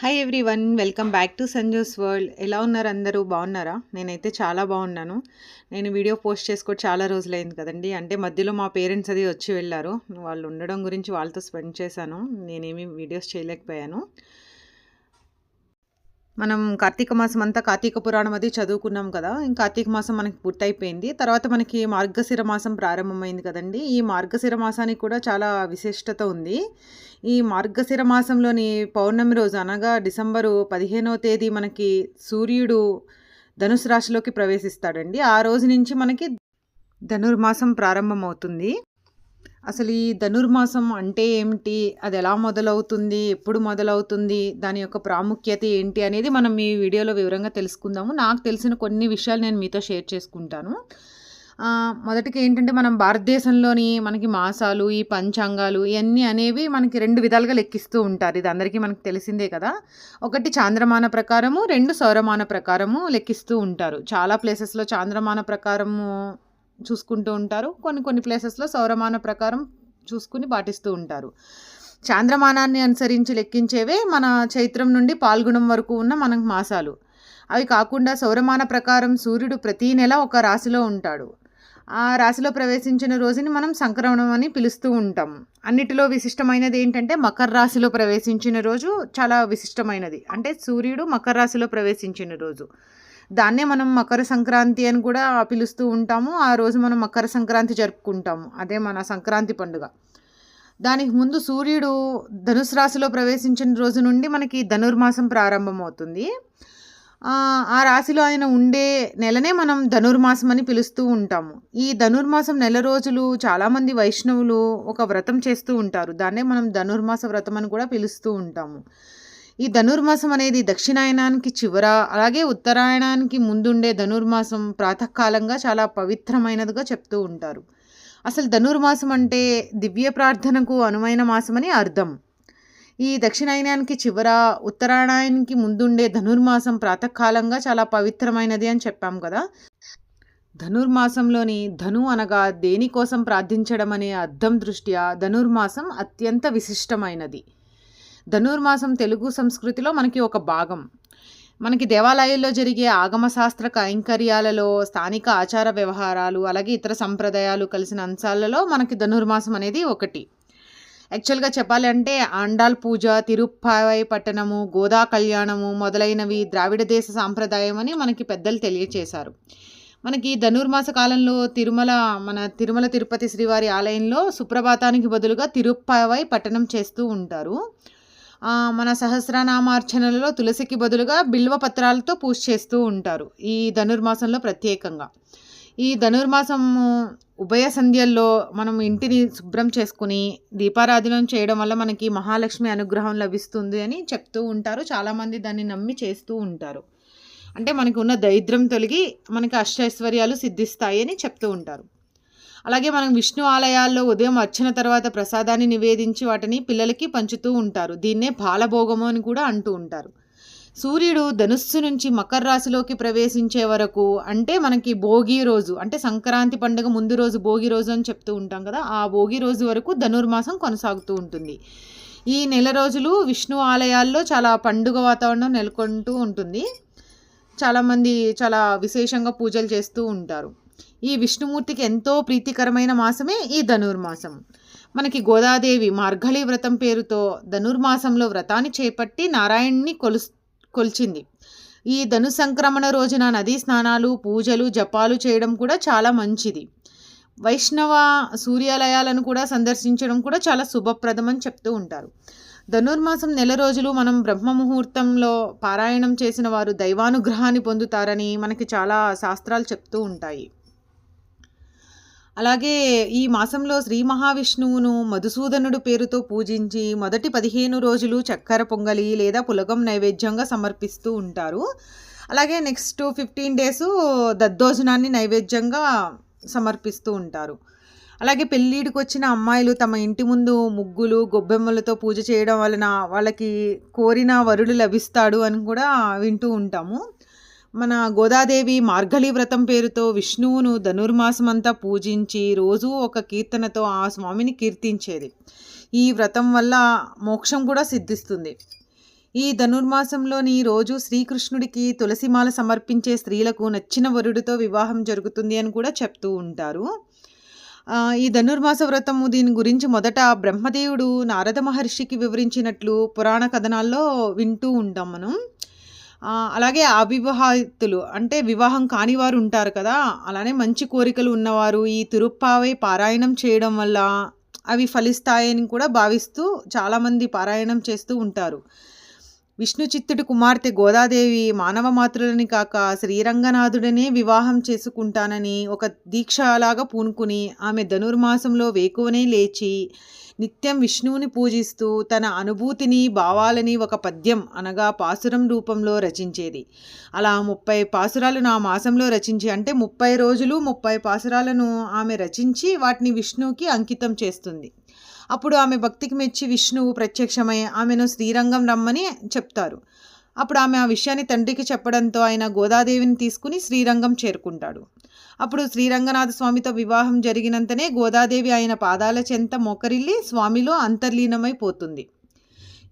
Hi everyone welcome back to Sanjos world ఎలా ఉన్నారు అందరూ? బాగున్నారా? నేనైతే చాలా బాగున్నాను. నేను వీడియో పోస్ట్ చేసుకో చాలా రోజులైంది కదండి. అంటే మధ్యలో మా పేరెంట్స్ అది వచ్చి వెళ్ళారు. వాళ్ళు ఉండడం గురించి వాళ్ళతో స్పెండ్ చేశాను. నేనేమి వీడియోస్ చేయలేకపోయాను. మనం కార్తీక మాసం అంతా కార్తీక పురాణం అది చదువుకున్నాం కదా. ఇంకా కార్తీక మాసం మనకి పూర్తయిపోయింది. తర్వాత మనకి మార్గశిర మాసం ప్రారంభమైంది కదండి. ఈ మార్గశిర మాసానికి కూడా చాలా విశిష్టత ఉంది. ఈ మార్గశిర మాసంలోని పౌర్ణమి రోజు అనగా డిసెంబరు పదిహేనవ తేదీ మనకి సూర్యుడు ధనుసు రాశిలోకి ప్రవేశిస్తాడండి. ఆ రోజు నుంచి మనకి ధనుర్మాసం ప్రారంభమవుతుంది. అసలు ఈ ధనుర్మాసం అంటే ఏమిటి? అది ఎలా మొదలవుతుంది? ఎప్పుడు మొదలవుతుంది? దాని యొక్క ప్రాముఖ్యత ఏంటి? అనేది మనం ఈ వీడియోలో వివరంగా తెలుసుకుందాము. నాకు తెలిసిన కొన్ని విషయాలు నేను మీతో షేర్ చేసుకుంటాను. మొదటికి ఏంటంటే మనం భారతదేశంలోని మనకి మాసాలు ఈ పంచాంగాలు ఇవన్నీ అనేవి మనకి రెండు విధాలుగా లెక్కిస్తూ ఉంటారు. ఇది అందరికీ మనకు తెలిసిందే కదా. ఒకటి చాంద్రమాన ప్రకారము రెండు సౌరమాన ప్రకారము లెక్కిస్తూ ఉంటారు. చాలా ప్లేసెస్లో చాంద్రమాన ప్రకారము చూసుకుంటూ ఉంటారు. కొన్ని కొన్ని ప్లేసెస్లో సౌరమాన ప్రకారం చూసుకుని పాటిస్తూ ఉంటారు. చాంద్రమానాన్ని అనుసరించి లెక్కించేవే మన చైత్రం నుండి పాల్గొనం వరకు ఉన్న మనకు మాసాలు. అవి కాకుండా సౌరమాన ప్రకారం సూర్యుడు ప్రతీ నెల ఒక రాశిలో ఉంటాడు. ఆ రాశిలో ప్రవేశించిన రోజుని మనం సంక్రమణం అని పిలుస్తూ ఉంటాం. అన్నిటిలో విశిష్టమైనది ఏంటంటే మకర రాశిలో ప్రవేశించిన రోజు చాలా విశిష్టమైనది. అంటే సూర్యుడు మకర రాశిలో ప్రవేశించిన రోజు. దాన్నే మనం మకర సంక్రాంతి అని కూడా పిలుస్తూ ఉంటాము. ఆ రోజు మనం మకర సంక్రాంతి జరుపుకుంటాము. అదే మన సంక్రాంతి పండుగ. దానికి ముందు సూర్యుడు ధనుసు రాశిలో ప్రవేశించిన రోజు నుండి మనకి ధనుర్మాసం ప్రారంభమవుతుంది. ఆ, రాశిలో ఆయన ఉండే నెలనే మనం ధనుర్మాసం అని పిలుస్తూ ఉంటాము. ఈ ధనుర్మాసం నెల రోజులు చాలామంది వైష్ణవులు ఒక వ్రతం చేస్తూ ఉంటారు. దాన్నే మనం ధనుర్మాస వ్రతం అని కూడా పిలుస్తూ ఉంటాము. ఈ ధనుర్మాసం అనేది దక్షిణాయనానికి చివర అలాగే ఉత్తరాయణానికి ముందుండే ధనుర్మాసం ప్రాతకాలంగా చాలా పవిత్రమైనదిగా చెప్తూ ఉంటారు. అసలు ధనుర్మాసం అంటే దివ్య ప్రార్థనకు అనువైన మాసమని అర్థం. ఈ దక్షిణాయనానికి చివర ఉత్తరాయణానికి ముందుండే ధనుర్మాసం ప్రాతకాలంగా చాలా పవిత్రమైనది అని చెప్పాం కదా. ధనుర్మాసంలోని ధను అనగా దేనికోసం ప్రార్థించడం అనే అర్థం దృష్ట్యా ధనుర్మాసం అత్యంత విశిష్టమైనది. ధనుర్మాసం తెలుగు సంస్కృతిలో మనకి ఒక భాగం. మనకి దేవాలయాల్లో జరిగే ఆగమశాస్త్ర కైంకర్యాలలో స్థానిక ఆచార వ్యవహారాలు అలాగే ఇతర సంప్రదాయాలు కలిసిన అంశాలలో మనకి ధనుర్మాసం అనేది ఒకటి. యాక్చువల్గా చెప్పాలంటే ఆండాల్ పూజ తిరుప్పావై పట్టణము గోదా కళ్యాణము మొదలైనవి ద్రావిడ దేశ సాంప్రదాయం అని మనకి పెద్దలు తెలియచేశారు. మనకి ధనుర్మాస కాలంలో తిరుమల మన తిరుమల తిరుపతి శ్రీవారి ఆలయంలో సుప్రభాతానికి బదులుగా తిరుప్పావై పట్టణం చేస్తూ ఉంటారు. మన సహస్రనామార్చనలలో తులసికి బదులుగా బిల్వ పత్రాలతో పూజ చేస్తూ ఉంటారు ఈ ధనుర్మాసంలో ప్రత్యేకంగా. ఈ ధనుర్మాసము ఉభయ సంధ్యల్లో మనం ఇంటిని శుభ్రం చేసుకుని దీపారాధన చేయడం వల్ల మనకి మహాలక్ష్మి అనుగ్రహం లభిస్తుంది అని చెప్తూ ఉంటారు. చాలామంది దాన్ని నమ్మి చేస్తూ ఉంటారు. అంటే మనకు ఉన్న దరిద్రం తొలగి మనకి అష్టైశ్వర్యాలు సిద్ధిస్తాయి అని చెప్తూ ఉంటారు. అలాగే మనం విష్ణు ఆలయాల్లో ఉదయం అర్చన తర్వాత ప్రసాదాన్ని నివేదించి వాటిని పిల్లలకి పంచుతూ ఉంటారు. దీన్నే బాలభోగము అని కూడా అంటూ ఉంటారు. సూర్యుడు ధనుస్సు నుంచి మకర రాశిలోకి ప్రవేశించే వరకు అంటే మనకి భోగి రోజు అంటే సంక్రాంతి పండుగ ముందు రోజు భోగి రోజు అని చెప్తూ ఉంటాం కదా ఆ భోగి రోజు వరకు ధనుర్మాసం కొనసాగుతూ ఉంటుంది. ఈ నెల రోజులు విష్ణు ఆలయాల్లో చాలా పండుగ వాతావరణం నెలకొంటూ ఉంటుంది. చాలామంది చాలా విశేషంగా పూజలు చేస్తూ ఉంటారు. ఈ విష్ణుమూర్తికి ఎంతో ప్రీతికరమైన మాసమే ఈ ధనుర్మాసం. మనకి గోదాదేవి మార్గళి వ్రతం పేరుతో ధనుర్మాసంలో వ్రతాన్ని చేపట్టి నారాయణ్ణి కొలు కొలిచింది. ఈ ధను సంక్రమణ రోజున నదీ స్నానాలు పూజలు జపాలు చేయడం కూడా చాలా మంచిది. వైష్ణవ సూర్యాలయాలను కూడా సందర్శించడం కూడా చాలా శుభప్రదం అని చెప్తూ ఉంటారు. ధనుర్మాసం నెల రోజులు మనం బ్రహ్మ ముహూర్తంలో పారాయణం చేసిన వారు దైవానుగ్రహాన్ని పొందుతారని మనకి చాలా శాస్త్రాలు చెప్తూ ఉంటాయి. అలాగే ఈ మాసంలో శ్రీ మహావిష్ణువును మధుసూదనుడు పేరుతో పూజించి మొదటి పదిహేను రోజులు చక్కెర పొంగలి లేదా పులగం నైవేద్యంగా సమర్పిస్తూ ఉంటారు. అలాగే నెక్స్ట్ ఫిఫ్టీన్ డేస్ దద్దోజనాన్ని నైవేద్యంగా సమర్పిస్తూ ఉంటారు. అలాగే పెళ్ళిడికి వచ్చిన అమ్మాయిలు తమ ఇంటి ముందు ముగ్గులు గొబ్బెమ్మలతో పూజ చేయడం వలన వాళ్ళకి కోరిన వరుడు లభిస్తాడు అని కూడా వింటూ ఉంటాము. మన గోదాదేవి మార్గళి వ్రతం పేరుతో విష్ణువును ధనుర్మాసమంతా పూజించి రోజూ ఒక కీర్తనతో ఆ స్వామిని కీర్తించేది. ఈ వ్రతం వల్ల మోక్షం కూడా సిద్ధిస్తుంది. ఈ ధనుర్మాసంలోని రోజు శ్రీకృష్ణుడికి తులసిమాల సమర్పించే స్త్రీలకు నచ్చిన వరుడితో వివాహం జరుగుతుంది అని కూడా చెప్తూ ఉంటారు. ఈ ధనుర్మాస వ్రతము దీని గురించి మొదట బ్రహ్మదేవుడు నారద మహర్షికి వివరించినట్లు పురాణ కథనాల్లో వింటూ ఉంటాం మనం. అలాగే అవివాహితులు అంటే వివాహం కాని వారు ఉంటారు కదా అలానే మంచి కోరికలు ఉన్నవారు ఈ తిరుప్పావై పారాయణం చేయడం వల్ల అవి ఫలిస్తాయని కూడా భావిస్తూ చాలామంది పారాయణం చేస్తూ ఉంటారు. విష్ణుచిత్తుడి కుమార్తె గోదాదేవి మానవ మాతృలని కాక శ్రీరంగనాథుడనే వివాహం చేసుకుంటానని ఒక దీక్షలాగా పూనుకుని ఆమె ధనుర్మాసంలో వేకువనే లేచి నిత్యం విష్ణువుని పూజిస్తూ తన అనుభూతిని భావాలని ఒక పద్యం అనగా పాసురం రూపంలో రచించేది. అలా ముప్పై పాసురాలు నా మాసంలో రచించి అంటే ముప్పై రోజులు ముప్పై పాసురాలను ఆమె రచించి వాటిని విష్ణువుకి అంకితం చేస్తుంది. అప్పుడు ఆమె భక్తికి మెచ్చి విష్ణువు ప్రత్యక్షమై ఆమెను శ్రీరంగం రమ్మని చెప్తారు. అప్పుడు ఆమె ఆ విషయాన్ని తండ్రికి చెప్పడంతో ఆయన గోదాదేవిని తీసుకుని శ్రీరంగం చేరుకుంటాడు. అప్పుడు శ్రీరంగనాథ స్వామితో వివాహం జరిగినంతనే గోదాదేవి ఆయన పాదాల చెంత మోకరిల్లి స్వామిలో అంతర్లీనమైపోతుంది.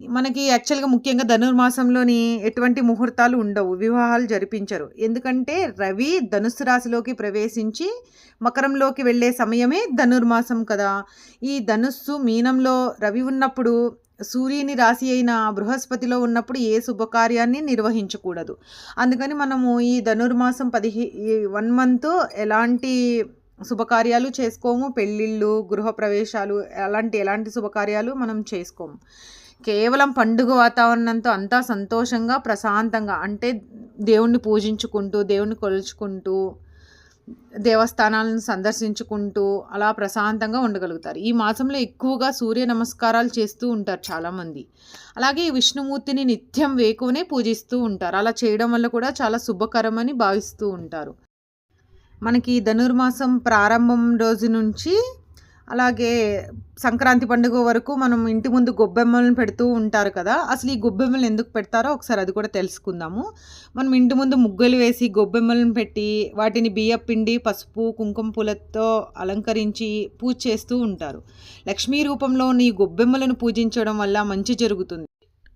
మనకి యాక్చువల్గా ముఖ్యంగా ధనుర్మాసంలోని ఎటువంటి ముహూర్తాలు ఉండవు వివాహాలు జరిపించరు. ఎందుకంటే రవి ధనుసు రాశిలోకి ప్రవేశించి మకరంలోకి వెళ్ళే సమయమే ధనుర్మాసం కదా. ఈ ధనుస్సు మీనంలో రవి ఉన్నప్పుడు సూర్యుని రాశి అయిన బృహస్పతిలో ఉన్నప్పుడు ఏ శుభకార్యాన్ని నిర్వహించకూడదు. అందుకని మనము ఈ ధనుర్మాసం పదిహే వన్ మంత్ ఎలాంటి శుభకార్యాలు చేసుకోము? పెళ్ళిళ్ళు గృహప్రవేశాలు అలాంటి ఎలాంటి శుభకార్యాలు మనం చేసుకోము? కేవలం పండుగ వాతావరణంతో అంతా సంతోషంగా ప్రశాంతంగా అంటే దేవుణ్ణి పూజించుకుంటూ దేవుణ్ణి కొలుచుకుంటూ దేవస్థానాలను సందర్శించుకుంటూ అలా ప్రశాంతంగా ఉండగలుగుతారు. ఈ మాసంలో ఎక్కువగా సూర్య నమస్కారాలు చేస్తూ ఉంటారు చాలామంది. అలాగే విష్ణుమూర్తిని నిత్యం వేకునే పూజిస్తూ ఉంటారు. అలా చేయడం వల్ల కూడా చాలా శుభకరమని భావిస్తూ ఉంటారు. మనకి ధనుర్మాసం ప్రారంభం రోజు నుంచి అలాగే సంక్రాంతి పండుగ వరకు మనం ఇంటి ముందు గొబ్బెమ్మలను పెడుతూ ఉంటారు కదా అసలు ఈ గొబ్బెమ్మలు ఎందుకు పెడతారో ఒకసారి అది కూడా తెలుసుకుందాము. మనం ఇంటి ముందు ముగ్గులు వేసి గొబ్బెమ్మలను పెట్టి వాటిని బియ్యం పిండి పసుపు కుంకుమ పూలతో అలంకరించి పూజ చేస్తూ ఉంటారు. లక్ష్మీ రూపంలో ఈ గొబ్బెమ్మలను పూజించడం వల్ల మంచి జరుగుతుంది.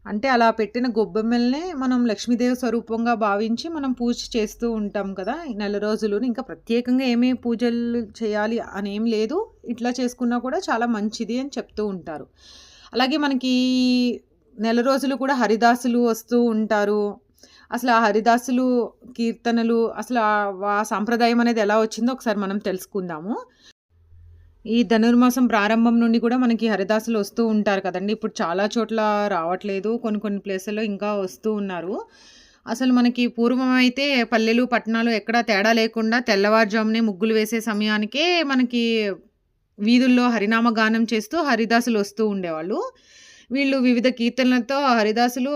అంటే అలా పెట్టిన గొబ్బెమ్మల్నే మనం లక్ష్మీదేవి స్వరూపంగా భావించి మనం పూజ చేస్తూ ఉంటాం కదా ఈ నెల రోజులు ఇంకా ప్రత్యేకంగా ఏమేమి పూజలు చేయాలి అని ఏం లేదు. ఇట్లా చేసుకున్నా కూడా చాలా మంచిది అని చెప్తూ ఉంటారు. అలాగే మనకి నెల రోజులు కూడా హరిదాసులు వస్తూ ఉంటారు. అసలు ఆ హరిదాసులు కీర్తనలు అసలు ఆ సాంప్రదాయం అనేది ఎలా వచ్చిందో ఒకసారి మనం తెలుసుకుందాము. ఈ ధనుర్మాసం ప్రారంభం నుండి కూడా మనకి హరిదాసులు వస్తూ ఉంటారు కదండి. ఇప్పుడు చాలా చోట్ల రావట్లేదు. కొన్ని కొన్ని ప్లేసుల్లో ఇంకా వస్తూ ఉన్నారు. అసలు మనకి పూర్వం అయితే పల్లెలు పట్టణాలు ఎక్కడా తేడా లేకుండా తెల్లవారుజామునే ముగ్గులు వేసే సమయానికే మనకి వీధుల్లో హరినామ గానం చేస్తూ హరిదాసులు వస్తూ ఉండేవాళ్ళు. వీళ్ళు వివిధ కీర్తనలతో హరిదాసులు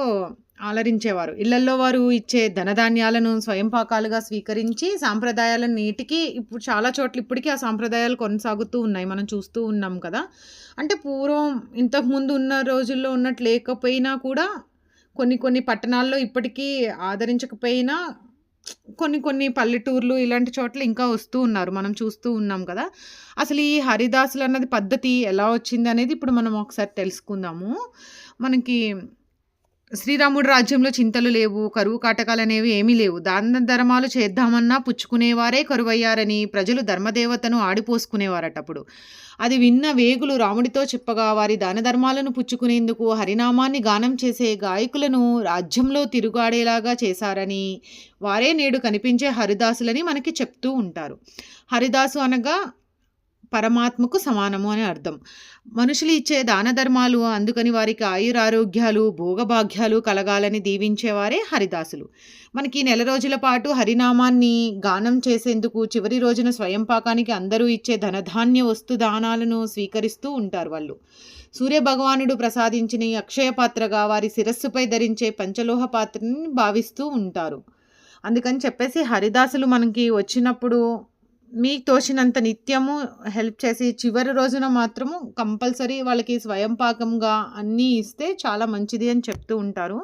ఆలరించేవారు. ఇళ్ళల్లో వారు ఇచ్చే ధనధాన్యాలను స్వయం పాకాలుగా స్వీకరించి సాంప్రదాయాలను నీటికి ఇప్పుడు చాలా చోట్ల ఇప్పటికీ ఆ సాంప్రదాయాలు కొనసాగుతూ ఉన్నాయి. మనం చూస్తూ ఉన్నాం కదా. అంటే పూర్వం ఇంతకుముందు ఉన్న రోజుల్లో ఉన్నట్టు లేకపోయినా కూడా కొన్ని కొన్ని పట్టణాల్లో ఇప్పటికీ ఆదరించకపోయినా కొన్ని కొన్ని పల్లెటూర్లు ఇలాంటి చోట్ల ఇంకా వస్తూ ఉన్నారు. మనం చూస్తూ ఉన్నాం కదా. అసలు ఈ హరిదాసులు అన్నది పద్ధతి ఎలా వచ్చింది అనేది ఇప్పుడు మనం ఒకసారి తెలుసుకుందాము. మనకి శ్రీరాముడు రాజ్యంలో చింతలు లేవు కరువు కాటకాలు అనేవి ఏమీ లేవు. దాన ధర్మాలు చేద్దామన్నా పుచ్చుకునేవారే కరువయ్యారని ప్రజలు ధర్మదేవతను ఆడిపోసుకునేవారటప్పుడు అది విన్న వేగులు రాముడితో చెప్పగా వారి దాన ధర్మాలను పుచ్చుకునేందుకు హరినామాన్ని గానం చేసే గాయకులను రాజ్యంలో తిరుగాడేలాగా చేశారని వారే నేడు కనిపించే హరిదాసులని మనకి చెప్తూ ఉంటారు. హరిదాసు అనగా పరమాత్మకు సమానము అని అర్థం. మనుషులు ఇచ్చే దాన ధర్మాలు అందుకని వారికి ఆయురారోగ్యాలు భోగభాగ్యాలు కలగాలని దీవించేవారే హరిదాసులు. మనకి నెల రోజుల పాటు హరినామాన్ని గానం చేసేందుకు చివరి రోజున స్వయం పాకానికి అందరూ ఇచ్చే ధనధాన్య వస్తు దానాలను స్వీకరిస్తూ ఉంటారు వాళ్ళు. సూర్య భగవానుడు ప్రసాదించిన అక్షయ పాత్రగా వారి శిరస్సుపై ధరించే పంచలోహ పాత్రని భావిస్తూ ఉంటారు. అందుకని చెప్పేసి హరిదాసులు మనకి వచ్చినప్పుడు మీకు తోచినంత నిత్యము హెల్ప్ చేసి చివరి రోజున మాత్రము కంపల్సరీ వాళ్ళకి స్వయం పాకంగా అన్నీ ఇస్తే చాలా మంచిది అని చెప్తూ ఉంటారు.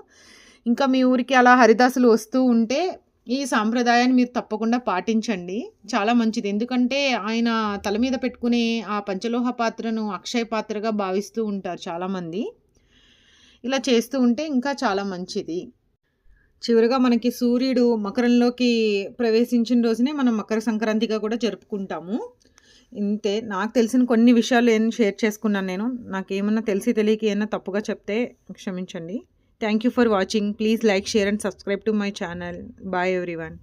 ఇంకా మీ ఊరికి అలా హరిదాసులు వస్తూ ఉంటే ఈ సాంప్రదాయాన్ని మీరు తప్పకుండా పాటించండి. చాలా మంచిది. ఎందుకంటే ఆయన తల మీద పెట్టుకునే ఆ పంచలోహ పాత్రను అక్షయ పాత్రగా భావిస్తూ ఉంటారు చాలామంది. ఇలా చేస్తూ ఉంటే ఇంకా చాలా మంచిది. చివరిగా మనకి సూర్యుడు మకరంలోకి ప్రవేశించిన రోజునే మనం మకర సంక్రాంతిగా కూడా జరుపుకుంటాము. ఇంతే నాకు తెలిసిన కొన్ని విషయాలు ఏం షేర్ చేసుకున్నాను నేను. నాకు ఏమన్నా తెలిసి తెలియక ఏమన్నా తప్పుగా చెప్తే క్షమించండి. Thank you for watching please like share and subscribe to my channel bye everyone